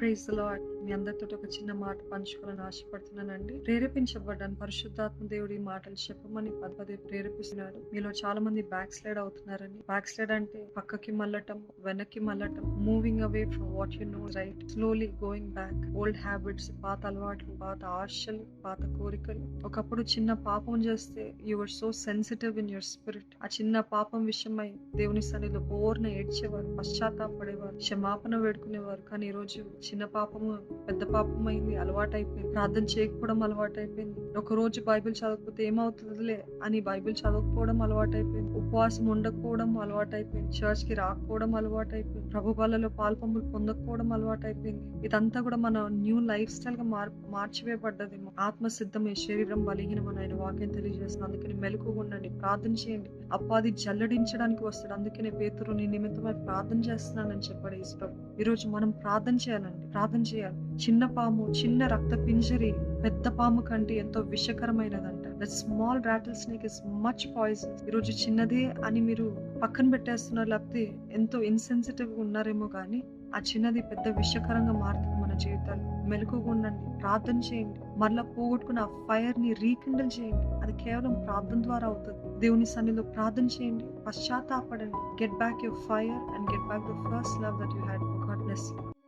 Praise lord మీ అందరితో ఒక చిన్న మాట పంచుకోవాలని ఆశపడుతున్నానండి. ప్రేరేపించబడ్డాను. పరిశుద్ధాత్మ దేవుడి ఈ మాటలు చెప్పమని పదే ప్రేరేపిస్తున్నాడు. మీలో చాలా మంది బ్యాక్ స్లైడ్ అవుతున్నారని. బ్యాక్ స్లైడ్ అంటే పక్కకి మళ్ళటం వెనక్కి మళ్ళటం moving away from what you know right slowly going back old habits పాత అలవాట్లు పాత ఆశలు పాత కోరికలు. ఒకప్పుడు చిన్న పాపం చేస్తే you're so sensitive in your spirit ఆ చిన్న పాపం విషయమై దేవుని సన్నిధిలో బోర్న ఏడ్చేవారు పశ్చాత్తాపడేవారు క్షమాపణ వేడుకునేవారు. కానీ ఈ రోజు చిన్న పాపము పెద్ద పాపం అయింది అలవాటు అయిపోయింది ప్రార్థన చేయకపోవడం అలవాటు అయిపోయింది ఒక రోజు బైబిల్ చదవకపోతే ఏమవుతుందిలే అని బైబిల్ చదవకపోవడం అలవాటు అయిపోయింది ఉపవాసం ఉండకపోవడం అలవాటు అయిపోయింది చర్చ్కి రాకపోవడం అలవాటు అయిపోయింది ప్రభు బలలో పాల్పంపులు పొందకపోవడం అలవాటు అయిపోయింది ఇదంతా కూడా మన న్యూ లైఫ్ స్టైల్గా మార్ మార్చివేయబడ్డదేమో. ఆత్మ సిద్ధమే శరీరం అని ఆయన వాక్యం తెలియజేస్తుంది. అందుకని మెలకుగా ఉండండి. ప్రార్థన చేయండి. అప్పాది జల్లడించడానికి వస్తాడు. అందుకనే పేతురు నీ నిమిత్తమై ప్రార్థన చేస్తున్నానని చెప్పాడు ఈశ్వరు ఈరోజు మనం ప్రార్థన చేయాలండి. ప్రార్థన చేయాలి. చిన్న పాము చిన్న రక్త పింజరి పెద్ద పాము కంటే ఎంతో విషకరమైనదంట. The small rattle snake is much poison ఈరోజు చిన్నదే అని మీరు పక్కన పెట్టేస్తున్నారు. లేకపోతే ఎంతో ఇన్సెన్సిటివ్గా ఉన్నారేమో కానీ ఆ చిన్నది పెద్ద విషకరంగా మారుతుంది మన జీవితాలు. మెలకుగా ఉండండి ప్రార్థన చేయండి. మరలా పోగొట్టుకున్న ఆ ఫైర్ని రీకిండల్ చేయండి. అది కేవలం ప్రార్థన ద్వారా అవుతుంది. దేవుని సన్నిధిలో ప్రార్థన చేయండి. పశ్చాత్తాపడండి. Get back your fire and get back the first love that you had God bless you